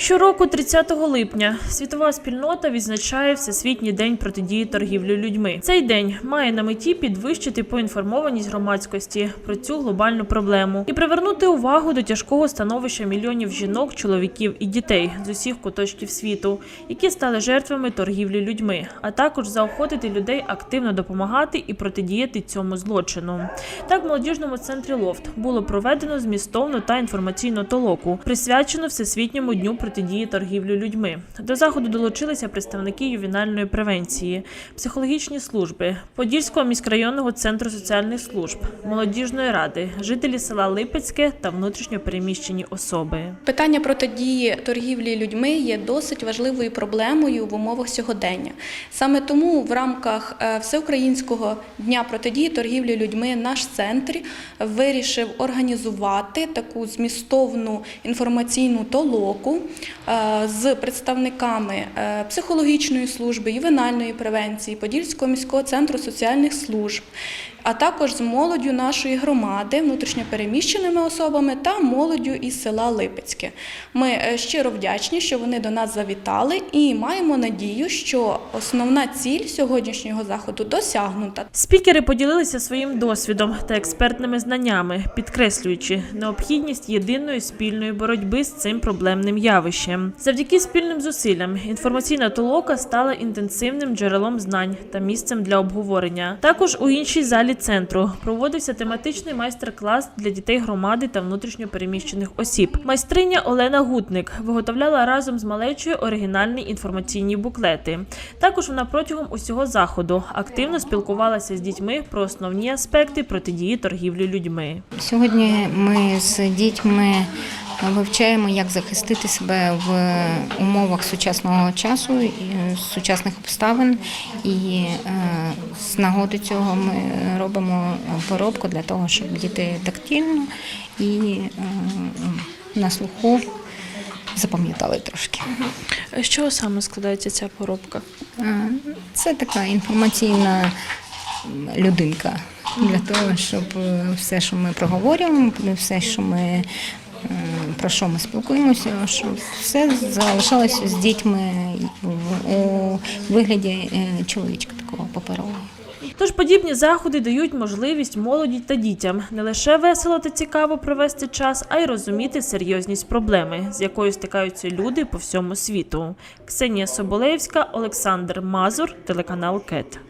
Щороку, 30 липня, світова спільнота відзначає Всесвітній день протидії торгівлі людьми. Цей день має на меті підвищити поінформованість громадськості про цю глобальну проблему і привернути увагу до тяжкого становища мільйонів жінок, чоловіків і дітей з усіх куточків світу, які стали жертвами торгівлі людьми, а також заохотити людей активно допомагати і протидіяти цьому злочину. Так, в молодіжному центрі Лофт було проведено змістовну та інформаційну толоку, присвячену Всесвітньому дню протидії торгівлі людьми. До заходу долучилися представники ювенальної превенції, психологічні служби, Подільського міськрайонного центру соціальних служб, молодіжної ради, жителі села Липецьке та внутрішньо переміщені особи. Питання протидії торгівлі людьми є досить важливою проблемою в умовах сьогодення. Саме тому в рамках е, Всеукраїнського дня протидії торгівлі людьми наш центр вирішив організувати таку змістовну інформаційну толоку з представниками е, психологічної служби, ювенальної превенції, Подільського міського центру соціальних служб, а також з молоддю нашої громади, внутрішньопереміщеними особами та молоддю із села Липецьке. Ми е, щиро вдячні, що вони до нас завітали, і маємо надію, що основна ціль сьогоднішнього заходу досягнута. Спікери поділилися своїм досвідом та експертними знаннями, підкреслюючи необхідність єдиної спільної боротьби з цим проблемним явищем. Завдяки спільним зусиллям інформаційна толока стала інтенсивним джерелом знань та місцем для обговорення. Також у іншій залі центру проводився тематичний майстер-клас для дітей громади та внутрішньо переміщених осіб. Майстриня Олена Гутник виготовляла разом з малечою оригінальні інформаційні буклети. Також вона протягом усього заходу активно спілкувалася з дітьми про основні аспекти протидії торгівлі людьми. Сьогодні ми з дітьми вивчаємо, як захистити себе в умовах сучасного часу, і сучасних обставин. І е, з нагоди цього ми робимо поробку для того, щоб діти тактильно і е, на слуху запам'ятали трошки. З чого саме складається ця поробка? Е, Це така інформаційна людинка для того, щоб все, що ми проговорюємо, все, що ми про що ми спілкуємося, щоб все залишалося з дітьми у вигляді е, чоловічка такого паперового. Тож подібні заходи дають можливість молоді та дітям не лише весело та цікаво провести час, а й розуміти серйозність проблеми, з якою стикаються люди по всьому світу. Ксенія Соболевська, Олександр Мазур, телеканал КЕТ.